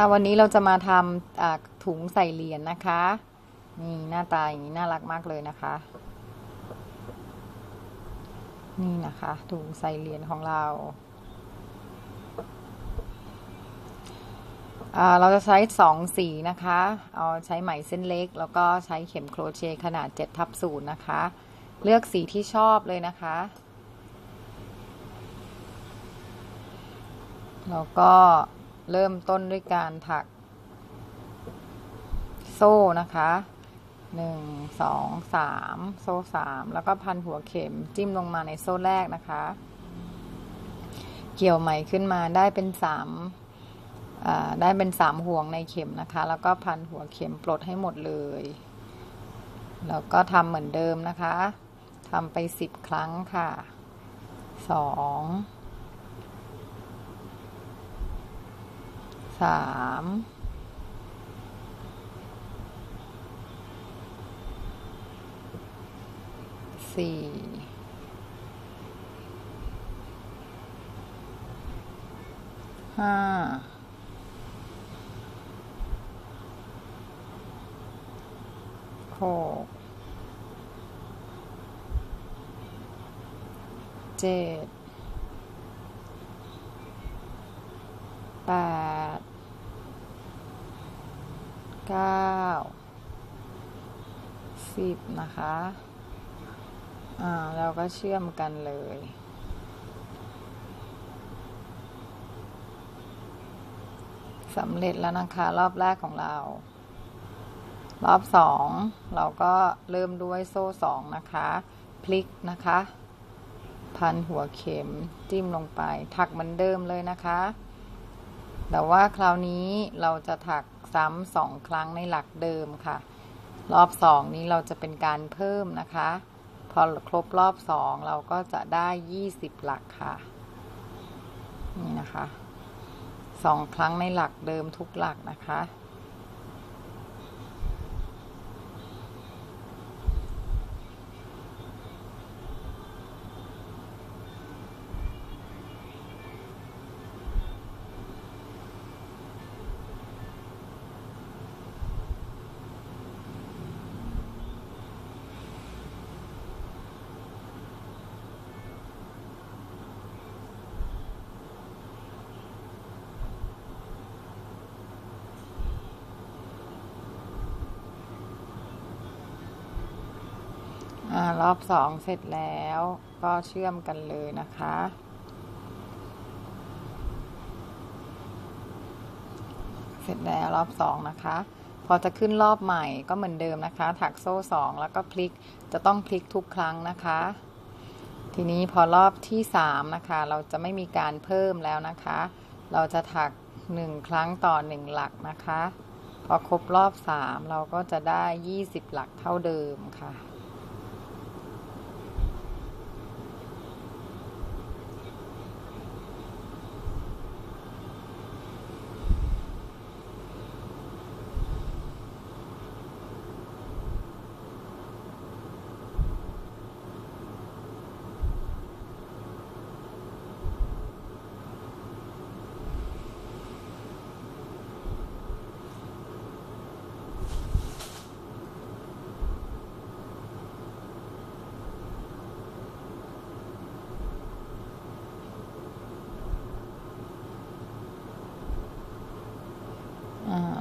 ค่ะวันนี้เราจะมาทำถุงใส่เหรียญนนะคะ นี่หน้าตาอย่างนี้น่ารักมากเลยนะคะ นี่นะคะ ถุงใส่เหรียญของเรา เราจะใช้สองสีนะคะ เอาใช้ไหมเส้นเล็ก แล้วก็ใช้เข็มโครเชต์ขนาด7ทับศูนย์นะคะ เลือกสีที่ชอบเลยนะคะ แล้วก็ เริ่มต้นด้วยการถัก โซ่นะคะหนึ่งสองสามโซ่สามแล้วก็พันหัวเข็มจิ้มลงมาในโซ่แรกนะคะ เกี่ยวไหมขึ้นมาได้เป็นสามได้เป็นสามห่วงในเข็มนะคะ แล้วก็พันหัวเข็มปลดให้หมดเลย แล้วก็ทำเหมือนเดิมนะคะทำไปสิบครั้งค่ะสอง สามสี่ห้าหกเจ็ดแปด เก้าสิบนะคะ อ่า เราก็เชื่อมกันเลย สำเร็จแล้วนะคะ รอบแรกของเรา รอบสอง เราก็เริ่มด้วยโซ่สองนะคะ พลิกนะคะ พันหัวเข็มจิ้มลงไป ถักเหมือนเดิมเลยนะคะ แต่ว่าคราวนี้เราจะถัก ซ้ำสองครั้งในหลักเดิมค่ะ รอบสองนี้เราจะเป็นการเพิ่มนะคะ พอครบรอบสองเราก็จะได้ยี่สิบหลักค่ะ นี่นะคะสองครั้งในหลักเดิมทุกหลักนะคะ รอบสองเสร็จแล้วก็เชื่อมกันเลยนะคะ เสร็จแล้วรอบสองนะคะ พอจะขึ้นรอบใหม่ก็เหมือนเดิมนะคะ ถักโซ่สองแล้วก็พลิกจะต้องพลิกทุกครั้งนะคะ ทีนี้พอรอบที่สามนะคะ เราจะไม่มีการเพิ่มแล้วนะคะ เราจะถักหนึ่งครั้งต่อหนึ่งหลักนะคะ พอครบรอบสามเราก็จะได้ยี่สิบหลักเท่าเดิมค่ะ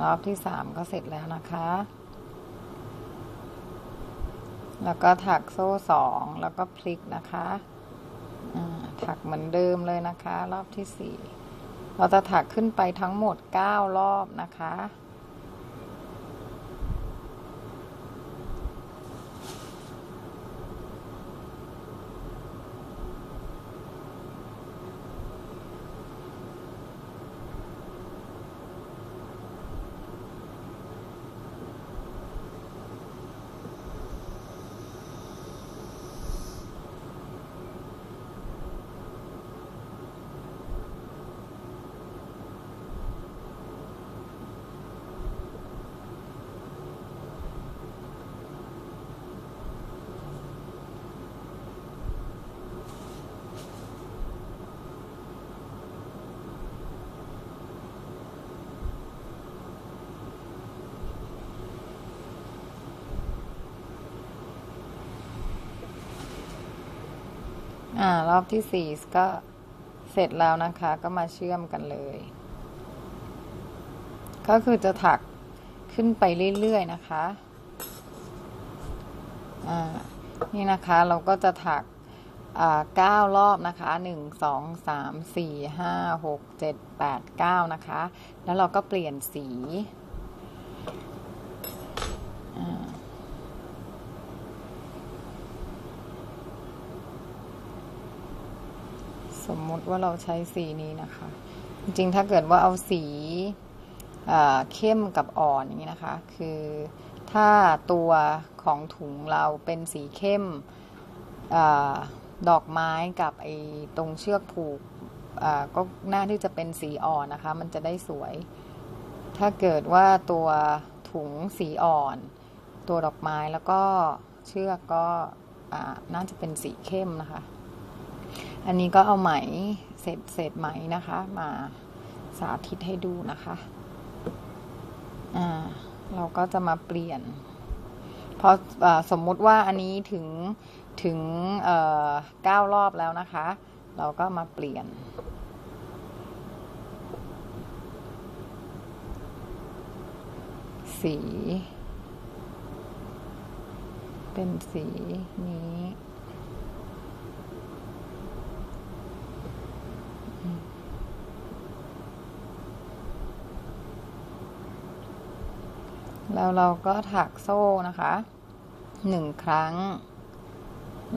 รอบที่สามก็เสร็จแล้วนะคะ แล้วก็ถักโซ่สองแล้วก็พลิกนะคะถักเหมือนเดิมเลยนะคะ รอบที่สี่เราจะถักขึ้นไปทั้งหมดเก้ารอบนะคะ อ่ารอบที่สี่ก็เสร็จแล้วนะคะ ก็มาเชื่อมกันเลย ก็คือจะถักขึ้นไปเรื่อยๆนะคะอ่านี่นะคะเราก็จะถักอ่าเก้ารอบนะคะหนึ่งสองสามสี่ห้าหกเจ็ดแปดเก้านะคะ แล้วเราก็เปลี่ยนสีอ่า สมมุติว่าเราใช้สีนี้นะคะ จริงๆ ถ้าเกิดว่าเอาสีเข้มกับอ่อนอย่างนี้นะคะ คือถ้าตัวของถุงเราเป็นสีเข้มอดอกไม้กับไอ้ตรงเชือกผูกก็น่าที่จะเป็นสีอ่อนนะคะ มันจะได้สวย ถ้าเกิดว่าตัวถุงสีอ่อน ตัวดอกไม้แล้วก็เชือกก็น่าจะเป็นสีเข้มนะคะ อันนี้ก็เอาไหมเศษเศษไหมนะคะ มาสาธิตให้ดูนะคะ อ่า เราก็จะมาเปลี่ยน พออสมมุติว่าอันนี้ถึงถึงเก้ารอบแล้วนะคะ เราก็มาเปลี่ยน สี เป็นสีนี้ แล้วเราก็ถักโซ่นะคะหนึ่งครั้ง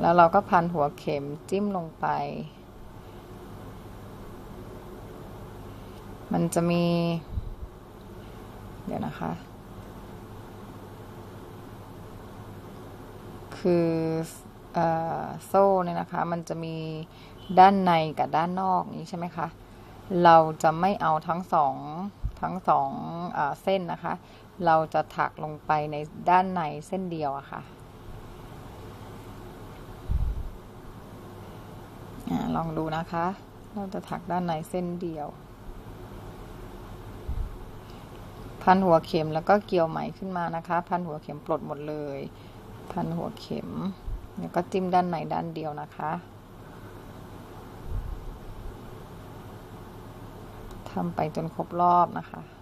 แล้วเราก็พันหัวเข็มจิ้มลงไป มันจะมี เดี๋ยวนะคะ คืออโซ่เนี่ยนะคะ มันจะมีด้านในกับด้านนอกนี้ใช่ไหมคะ เราจะไม่เอาทั้งสอง ทั้งสองอเส้นนะคะ เราจะถักลงไปในด้านในเส้นเดียวอะคะ่ะลองดูนะคะ เราจะถักด้านในเส้นเดียว พันหัวเข็มแล้วก็เกี่ยวไหมขึ้นมานะคะ พันหัวเข็มปลดหมดเลย พันหัวเข็ม แล้วก็จิ้มด้านในด้านเดียวนะคะ ทำไปจนครบรอบนะคะ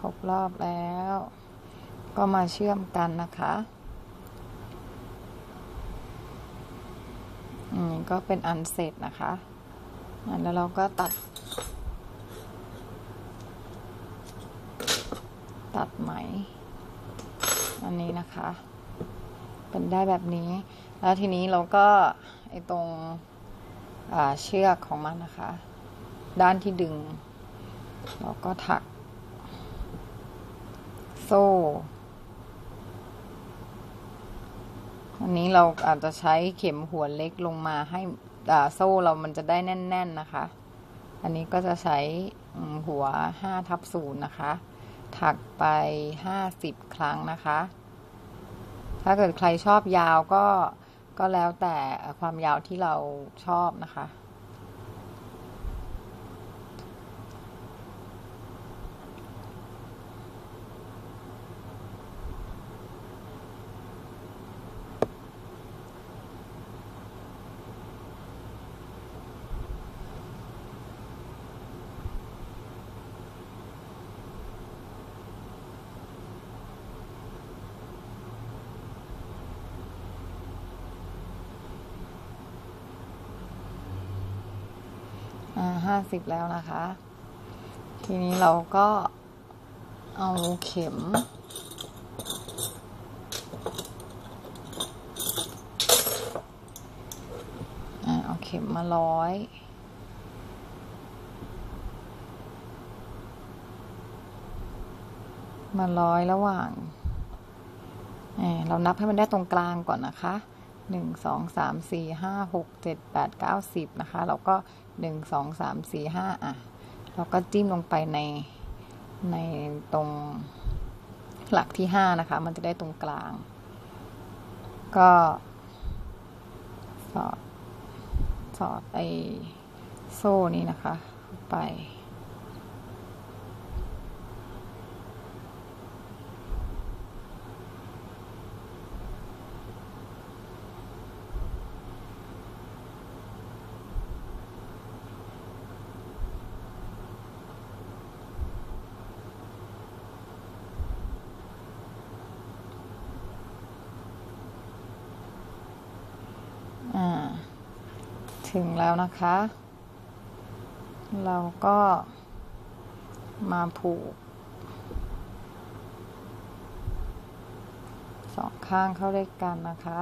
ครบรอบแล้ว ก็มาเชื่อมกันนะคะอืมก็เป็นอันเสร็จนะคะแล้วเราก็ตัด ตัดไหม อันนี้นะคะ เป็นได้แบบนี้ แล้วทีนี้เราก็ไอตรงเชือกของมันนะคะ ด้านที่ดึง เราก็ถัก โซ่ อันนี้เราอาจจะใช้เข็มหัวเล็กลงมาให้โซ่เรามันจะได้แน่น ๆนะคะ อันนี้ก็จะใช้หัวห้าทับศูนย์นะคะ ถักไปห้าสิบครั้งนะคะ ถ้าเกิดใครชอบยาวก็ก็แล้วแต่ความยาวที่เราชอบนะคะ ห้าสิบแล้วนะคะ ทีนี้เราก็เอาเข็ม เอาเข็มมาร้อยมาร้อยระหว่างเอ่อเรานับให้มันได้ตรงกลางก่อนนะคะ หนึ่งสองสามสี่ห้าหกเจ็ดแปดเก้าสิบนะคะเราก็หนึ่งสองสามสี่ห้าอะ เราก็จิ้มลงไปในในตรงหลักที่ห้านะคะ มันจะได้ตรงกลาง ก็สอดสอดไอโซ่นี้นะคะ ไป ถึงแล้วนะคะ เราก็มาผูกสองข้างเข้าด้วยกันนะคะ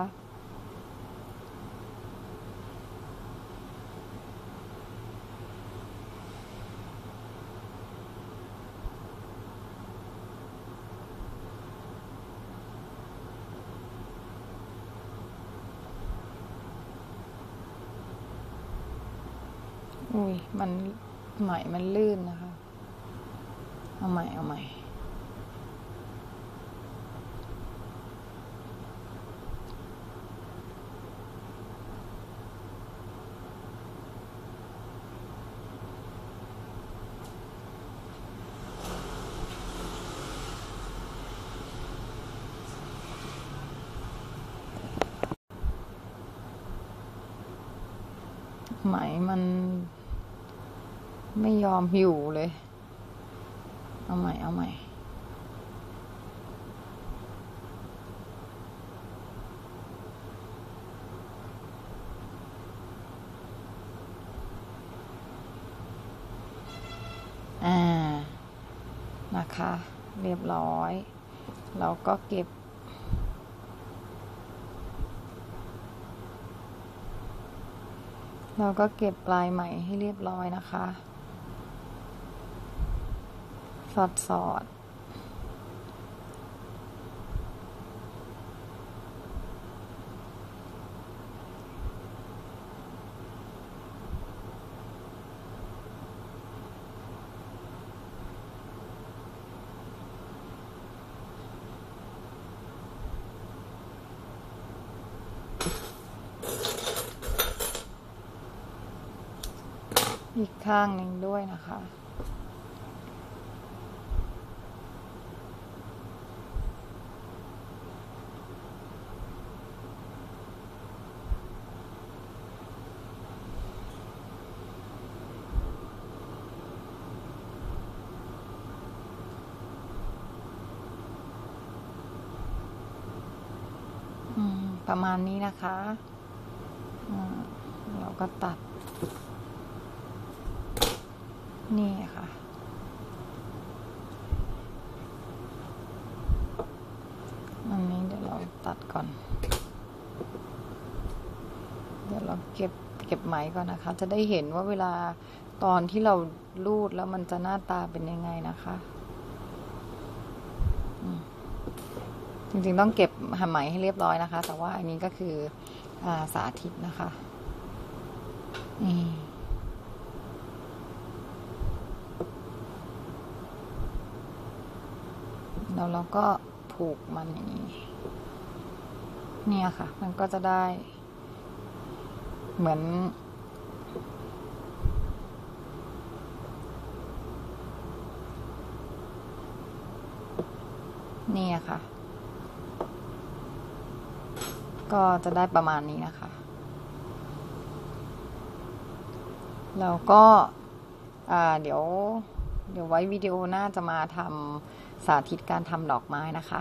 อุ้ยมันไหมมันลื่นนะคะ เอาใหม่เอาใหม่ไหมมัน ไม่ยอมอยู่เลย เอาใหม่ เอาใหม่อ่านะคะ เรียบร้อย เราก็เก็บ เราก็เก็บปลายไหมให้เรียบร้อยนะคะ สอดสอดอีกข้างหนึ่งด้วยนะคะ ประมาณนี้นะคะเราก็ตัด นี่ค่ะ อันนี้เดี๋ยวเราตัดก่อน เดี๋ยวเราเก็บเก็บไหมก่อนนะคะ จะได้เห็นว่าเวลาตอนที่เราลูดแล้วมันจะหน้าตาเป็นยังไงนะคะอืม จริงๆต้องเก็บหไหมให้เรียบร้อยนะคะ แต่ว่าอันนี้ก็คืออาสาธิตนะคะนี่แล้วเราก็ผูกมันอย่างนี้ เนี่ยค่ะ มันก็จะได้ เหมือนนี่ค่ะ ก็จะได้ประมาณนี้นะคะ แล้วก็เดี๋ยว เดี๋ยวไว้วิดีโอหน้าจะมาทำสาธิตการทำดอกไม้นะคะ